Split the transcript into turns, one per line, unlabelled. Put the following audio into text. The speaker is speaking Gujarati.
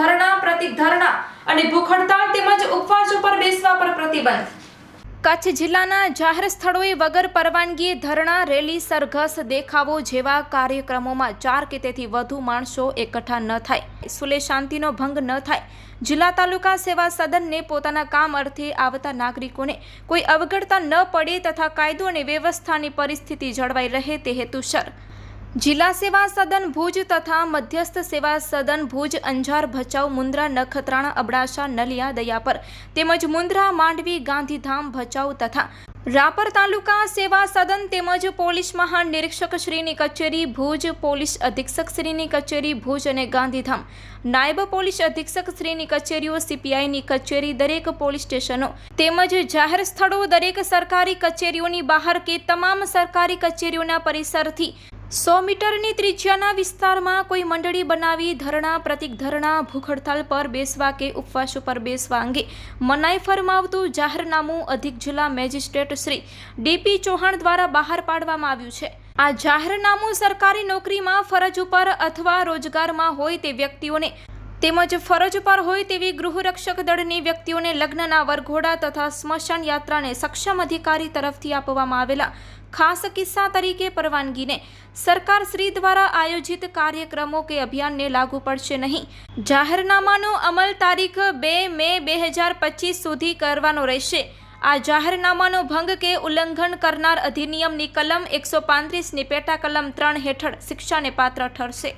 ધરણા,
પ્રતિક ધરણા અને ભૂખ હડતાળ તેમજ ઉપવાસ ઉપર બેસવા પર પ્રતિબંધ. કચ્છ જિલ્લાના જાહેર સ્થળોએ વગર પરવાનગીએ ધરણા, રેલી, સરઘસ, દેખાવો જેવા કાર્યક્રમોમાં ચાર કે તેથી વધુ માણસો એકઠા ન થાય. સુલે શાંતિનો ભંગ ન થાય. જિલ્લા તાલુકા સેવા સદનને પોતાના કામ અર્થે આવતા નાગરિકોને કોઈ અવગણતા ન પડે તથા કાયદો અને વ્યવસ્થાની પરિસ્થિતિ જળવાઈ રહે તે હેતુસર. જિલ્લા સેવા સદન ભુજ તથા મધ્યસ્થ સેવા સદન ભુજ અંજાર ભચાઉ મુન્દ્રા નખત્રાણા અબડાસા નલિયા દયાપર તેમજ મુન્દ્રા માંડવી ગાંધીધામ ભચાઉ તથા રાપર તાલુકા સેવા સદન તેમજ પોલીસ મહાનિરીક્ષક શ્રીની કચેરી ભુજ પોલીસ અધિક્ષક શ્રીની કચેરી ભુજ અને ગાંધીધામ. નાયબ પોલીસ અધિક્ષક શ્રીની કચેરીઓ સીપીઆઈની કચેરી દરેક પોલીસ સ્ટેશનો તેમજ જાહેર સ્થળો દરેક સરકારી કચેરીઓની બહાર કે તમામ સરકારી કચેરીઓના પરિસરથી સો મીટરની ત્રિજ્યાના વિસ્તારમાં કોઈ મંડળી બનાવી ધરણા, પ્રતિક ધરણા ભૂખ હડતાલ પર બેસવા કે ઉપવાસ ઉપર બેસવા અંગે મનાઈ ફરમાવતું જાહેરનામું અધિક જિલ્લા મેજિસ્ટ્રેટ શ્રી ડીપી ચૌહાણ દ્વારા બહાર પાડવામાં આવ્યું છે. આ જાહેરનામું સરકારી નોકરીમાં ફરજ ઉપર અથવા રોજગારમાં હોય તે વ્યક્તિઓને તેમજ ફરજ પર હોય તેવી ગૃહરક્ષક દળની વ્યક્તિઓને લગ્નના વરઘોડા તથા સ્મશાન યાત્રાને સક્ષમ અધિકારી તરફથી આપવામાં આવેલા ખાસ કિસ્સા તરીકે પરવાનગીને સરકાર શ્રી દ્વારા આયોજિત કાર્યક્રમો કે અભિયાનને લાગુ પડશે નહીં. જાહેરનામાનો અમલ તારીખ બે મે બે હજાર પચીસ સુધી કરવાનો રહેશે. આ જાહેરનામાનો ભંગ કે ઉલ્લંઘન કરનાર અધિનિયમની કલમ એકસો પાંત્રીસની પેટા કલમ ત્રણ હેઠળ શિક્ષાને પાત્ર ઠરશે.